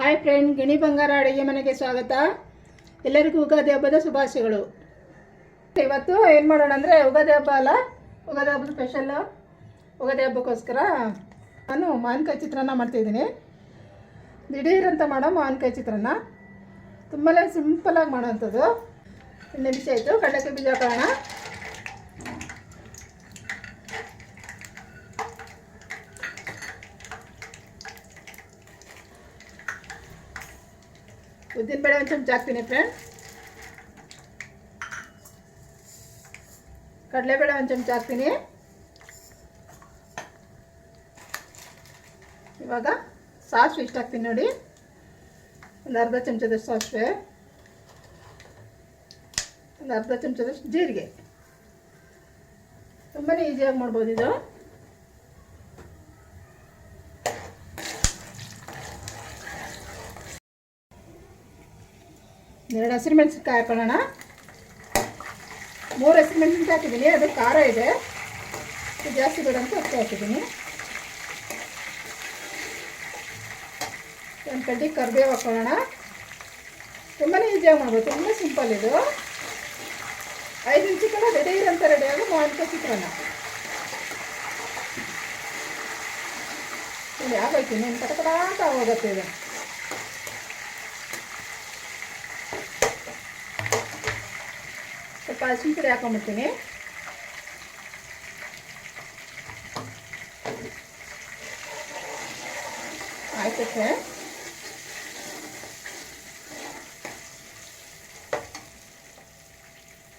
Hi friend ಗಿಣಿ ಬಂಗಾರ ಅಡುಗೆ ಮನೆಗೆ ಸ್ವಾಗತ ಎಲ್ಲರಿಗೂ ಉಗಾದಿ ಹಬ್ಬದ ಶುಭಾಶಯಗಳು. ಇವತ್ತು ಏನು ಮಾಡೋಣ ಅಂದರೆ ಯುಗಾದಿ ಹಬ್ಬ ಅಲ್ಲ? ಉಗಾದಿ ಹಬ್ಬದ ಸ್ಪೆಷಲ್ಲು ಯುಗಾದಿ ಹಬ್ಬಕ್ಕೋಸ್ಕರ ನಾನು ಮಾವಿನಕಾಯಿ ಚಿತ್ರಾನ್ನ ಮಾಡ್ತಾಯಿದ್ದೀನಿ ದಿಢೀರಂತ ಮಾಡೋ ಮಾವಿನಕಾಯಿ ಚಿತ್ರಾನ್ನ. ತುಂಬಾ ಸಿಂಪಲಾಗಿ ಮಾಡೋವಂಥದ್ದು ಎಣ್ಣೆ ಬಿಸಿ ಆಯಿತು? ಕಡಲೆಕಾಯಿ ಬೀಜ ಹಾಕೋಣ. ಉದ್ದಿನಬೇಳೆ ಒಂದು ಚಮಚ ಹಾಕ್ತೀನಿ ಫ್ರೆಂಡ್ ಕಡಲೆಬೇಳೆ ಒಂದು ಚಮಚ ಹಾಕ್ತೀನಿ ಇವಾಗ ಸಾಸಿವೆ ಇಷ್ಟ ಹಾಕ್ತೀನಿ ನೋಡಿ. ಒಂದು ಅರ್ಧ ಚಮಚದಷ್ಟು ಸಾಸಿವೆ. ಒಂದು ಅರ್ಧ ಚಮಚದಷ್ಟು ಜೀರಿಗೆ. ತುಂಬಾ ಈಸಿಯಾಗಿ ಮಾಡ್ಬೋದು ಇದು. ಎರಡು ಹಸಿರು ಮೆಣಸಿನ್ಕಾಯಿ ಹಾಕೊಳ್ಳೋಣ ಮೂರು ಹಸಿರು ಮೆಣಸಿನ್ಕಾಯಿ ಹಾಕಿದ್ದೀನಿ, ಅದು ಖಾರ ಇದೆ. ಜಾಸ್ತಿ ಬೇಡ ಅಂತ ಅಷ್ಟೇ ಹಾಕಿದ್ದೀನಿ. ಒಂದು ಕಡ್ಡಿ ಕರಿಬೇವು ಹಾಕೊಳ್ಳೋಣ ತುಂಬಾ ಈಸಿಯಾಗಿ ಮಾಡ್ಬೋದು, ತುಂಬ ಸಿಂಪಲ್ ಇದು. ಐದು ನಿಮಿಷಕ್ಕೆಲ್ಲ ರೆಡಿ ಇರೋಂಥ ರೆಡಿಯಾಗಿ ಮಾವಿನಕಾಯಿ ಚಿತ್ರಾನ್ನ ಇಲ್ಲಿ ಆಗೋಯ್ತು ನೀನು ಕಟಕಡ ಅಂತ ಹೋಗುತ್ತೆ ಇದು. ಸ್ವಲ್ಪ ಅರಿಶಿನ ಪುಡಿ ಹಾಕೊಂಡ್ಬಿಡ್ತೀನಿ. ಆಯ್ತು ಸರ್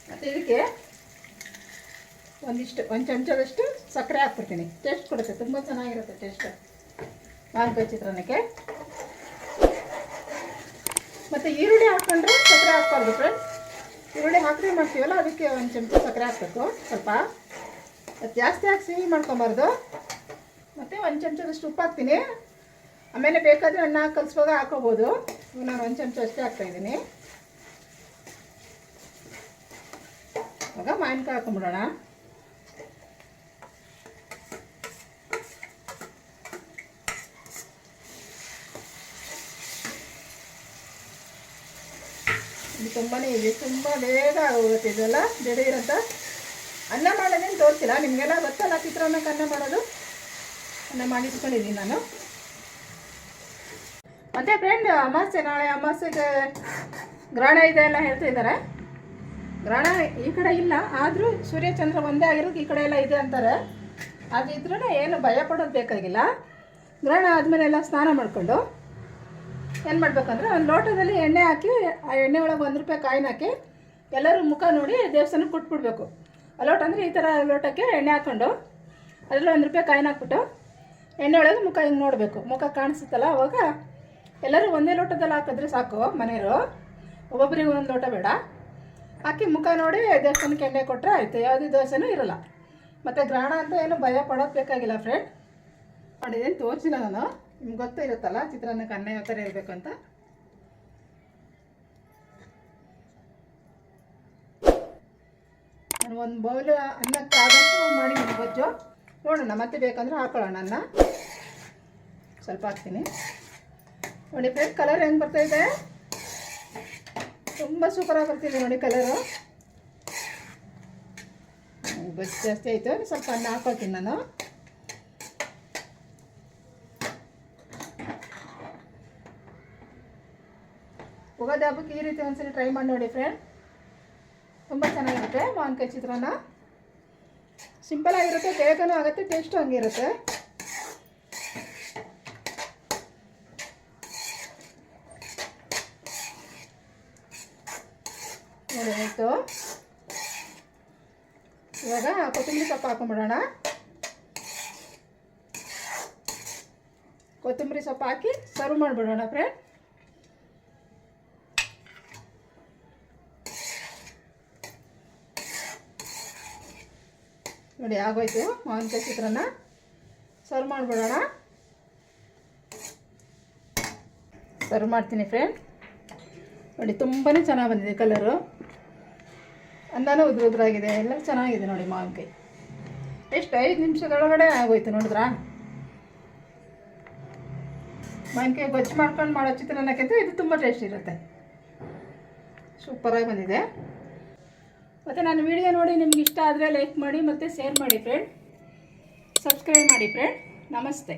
ಮತ್ತು ಇದಕ್ಕೆ ಒಂದಿಷ್ಟು, ಒಂದು ಚಮಚದಷ್ಟು ಸಕ್ಕರೆ ಹಾಕ್ಬಿಡ್ತೀನಿ. ಟೇಸ್ಟ್ ಕೊಡುತ್ತೆ, ತುಂಬ ಚೆನ್ನಾಗಿರುತ್ತೆ ಟೇಸ್ಟ್ ಮಾವಿನಕಾಯಿ ಚಿತ್ರಾನ್ನಕ್ಕೆ. ಮತ್ತು ಈರುಳ್ಳಿ ಹಾಕ್ಕೊಂಡ್ರೆ ಸಕ್ಕರೆ ಹಾಕ್ಬಾರ್ದು ಫ್ರೆಂಡ್ ಈರುಳ್ಳಿ ಹಾಕಿ ಮಾಡ್ತೀವಲ್ಲ? ಅದಕ್ಕೆ ಒಂದು ಚಮಚ ಸಕ್ಕರೆ ಹಾಕಬೇಕು. ಸ್ವಲ್ಪ ಜಾಸ್ತಿ ಹಾಕಿ ಸಿಹಿ ಮಾಡ್ಕೊಬಾರ್ದು. ಮತ್ತು ಒಂದು ಚಮಚದಷ್ಟು ಉಪ್ಪು ಹಾಕ್ತೀನಿ. ಆಮೇಲೆ ಬೇಕಾದರೆ ಅನ್ನ ಕಲಿಸುವಾಗ ಹಾಕೋಬೋದು. ನಾನು ಒಂದು ಚಮಚ ಅಷ್ಟೇ ಹಾಕ್ತಾಯಿದ್ದೀನಿ ಇವಾಗ ಮಾವಿನಕಾಯಿ ಹಾಕೊಂಬಿಡೋಣ ಇದು ತುಂಬಾ ಇದೆ. ತುಂಬ ಬೇಗ ಆಗೋಗುತ್ತೆ ಇದೆಲ್ಲ. ದಿಢೀರಂತ ಅನ್ನ ಮಾಡೋದೇನು ತೋರಿಸಿಲ್ಲ. ನಿಮಗೆಲ್ಲ ಗೊತ್ತಲ್ಲ ಚಿತ್ರಾನ್ನಕ್ಕೆ ಅನ್ನ ಮಾಡೋದು? ಅನ್ನ ಮಾಡಿ ಇಟ್ಕೊಂಡಿದ್ದೀನಿ ನಾನು. ಮತ್ತೆ ಫ್ರೆಂಡ್ ಅಮಾಸ್ಯೆ, ನಾಳೆ ಅಮಾಸ್ಯೆಗೆ ಗ್ರಹಣ ಇದೆ ಎಲ್ಲ ಹೇಳ್ತಾ ಇದ್ದಾರೆ. ಗ್ರಹಣ ಈ ಕಡೆ ಇಲ್ಲ. ಆದರೂ ಸೂರ್ಯಚಂದ್ರ ಒಂದೇ ಆಗಿರೋದು ಈ ಕಡೆ ಎಲ್ಲ ಇದೆ ಅಂತಾರೆ. ಅದಿದ್ರೂ ಏನು ಭಯ ಪಡೋದು ಬೇಕಾಗಿಲ್ಲ. ಗ್ರಹಣ ಆದಮೇಲೆ ಎಲ್ಲ ಸ್ನಾನ ಮಾಡಿಕೊಂಡು. ಏನು ಮಾಡಬೇಕಂದ್ರೆ ಒಂದು ಲೋಟದಲ್ಲಿ ಎಣ್ಣೆ ಹಾಕಿ, ಆ ಎಣ್ಣೆ ಒಳಗೆ ಒಂದು ರೂಪಾಯಿ ಕಾಯಿನ ಹಾಕಿ, ಎಲ್ಲರೂ ಮುಖ ನೋಡಿ ದೇವಸ್ಥಾನಕ್ಕೆ ಕೊಟ್ಬಿಡ್ಬೇಕು. ಆ ಲೋಟ ಅಂದರೆ ಈ ಥರ ಲೋಟಕ್ಕೆ ಎಣ್ಣೆ ಹಾಕ್ಕೊಂಡು ಅದರಲ್ಲಿ ಒಂದು ರೂಪಾಯಿ ಕಾಯಿನ ಹಾಕ್ಬಿಟ್ಟು, ಎಣ್ಣೆ ಒಳಗೆ ಮುಖ ಹಿಂಗೆ ನೋಡಬೇಕು. ಮುಖ ಕಾಣಿಸುತ್ತಲ್ಲ, ಅವಾಗ ಎಲ್ಲರೂ ಒಂದೇ ಲೋಟದಲ್ಲಿ ಹಾಕಿದ್ರೆ ಸಾಕು ಮನೆಯವರು. ಒಬ್ಬೊಬ್ಬರಿಗೆ ಒಂದೊಂದು ಲೋಟ ಬೇಡ. ಹಾಕಿ ಮುಖ ನೋಡಿ ದೇವಸ್ಥಾನಕ್ಕೆ ಎಣ್ಣೆ ಕೊಟ್ಟರೆ ಆಯಿತು. ಯಾವುದೇ ದೋಸೆನೂ ಇರಲ್ಲ. ಮತ್ತು ಗ್ರಹಣ ಅಂತ ಏನು ಭಯ ಪಡೋದು ಬೇಕಾಗಿಲ್ಲ ಫ್ರೆಂಡ್ ಮಾಡಿದ್ದೀನಿ ತೋರಿಸಿಲ್ಲ ನಾನು. ನಿಮ್ಗೆ ಗೊತ್ತೇ ಇರುತ್ತಲ್ಲ? ಚಿತ್ರಾನ್ನಕ್ಕೆ ಅನ್ನ ಯಾವ ಥರ ಇರಬೇಕು ಅಂತ ನಾನು ಒಂದು ಬೌಲ್ ಅನ್ನಕ್ಕೆ ಆದಷ್ಟು ಮಾಡಿ ಗೊಜ್ಜು. ನೋಡೋಣ, ಮತ್ತೆ ಬೇಕಂದ್ರೆ ಹಾಕೊಳ್ಳೋಣ ಅನ್ನ. ಸ್ವಲ್ಪ ಹಾಕ್ತೀನಿ. ನೋಡಿ ಫ್ರೆಂಡ್ ಕಲರ್ ಹೆಂಗೆ ಬರ್ತಾ ಇದೆ? ತುಂಬ ಸೂಪರಾಗಿ ಬರ್ತಿದೆ ನೋಡಿ ಕಲರು ಬಸ್ ಜಾಸ್ತಿ ಆಯಿತು. ಸ್ವಲ್ಪ ಅನ್ನ ಹಾಕೊಳ್ತೀನಿ ನಾನು. ಉಗಾದಿ ಹಬ್ಬಕ್ಕೆ ಈ ರೀತಿ ಒಂದ್ಸರಿ ಟ್ರೈ ಮಾಡಿ ನೋಡಿ ಫ್ರೆಂಡ್ ತುಂಬ ಚೆನ್ನಾಗಿರುತ್ತೆ ಮಾವಿನಕಾಯಿ ಚಿತ್ರಾನ್ನ. ಸಿಂಪಲ್ ಆಗಿರುತ್ತೆ, ಬೇಗನೂ ಆಗುತ್ತೆ ಟೇಸ್ಟು ಹಂಗಿರುತ್ತೆ ನೋಡಿ ಆಯಿತು. ಇವಾಗ ಕೊತ್ತಂಬರಿ ಸೊಪ್ಪು ಹಾಕೊಂಬಿಡೋಣ ಕೊತ್ತಂಬರಿ ಸೊಪ್ಪು ಹಾಕಿ ಸರ್ವ್ ಮಾಡಿಬಿಡೋಣ ಫ್ರೆಂಡ್ ನೋಡಿ, ಆಗೋಯ್ತು. ಮಾವಿನಕಾಯಿ ಚಿತ್ರಾನ್ನ. ಸರ್ವ್ ಮಾಡಿಬಿಡೋಣ. ಸರ್ವ್ ಮಾಡ್ತೀನಿ ಫ್ರೆಂಡ್ ನೋಡಿ ತುಂಬಾ ಚೆನ್ನಾಗಿ ಬಂದಿದೆ ಕಲರು ಅಂದಾನು ಉದ್ರ ಉದ್ರಾಗಿದೆ. ಎಲ್ಲ ಚೆನ್ನಾಗಿದೆ ನೋಡಿ ಮಾವಿನಕಾಯಿ. ಎಷ್ಟು, ಐದು ನಿಮಿಷದೊಳಗಡೆ ಆಗೋಯ್ತು ನೋಡಿದ್ರಾ? ಮಾವಿನಕಾಯಿ ಗೊಜ್ಜು ಮಾಡ್ಕೊಂಡು ಮಾಡೋ ಚಿತ್ರಾನ್ನಕ್ಕಿಂತ ಇದು ತುಂಬ ಟೇಸ್ಟ್ ಇರುತ್ತೆ. ಸೂಪರಾಗಿ ಬಂದಿದೆ. ಮತ್ತು ನಾನು ವಿಡಿಯೋ ನೋಡಿ ನಿಮ್ಗೆ ಇಷ್ಟ ಆದರೆ ಲೈಕ್ ಮಾಡಿ ಮತ್ತು ಶೇರ್ ಮಾಡಿ ಫ್ರೆಂಡ್ ಸಬ್ಸ್ಕ್ರೈಬ್ ಮಾಡಿ ಫ್ರೆಂಡ್ ನಮಸ್ತೆ.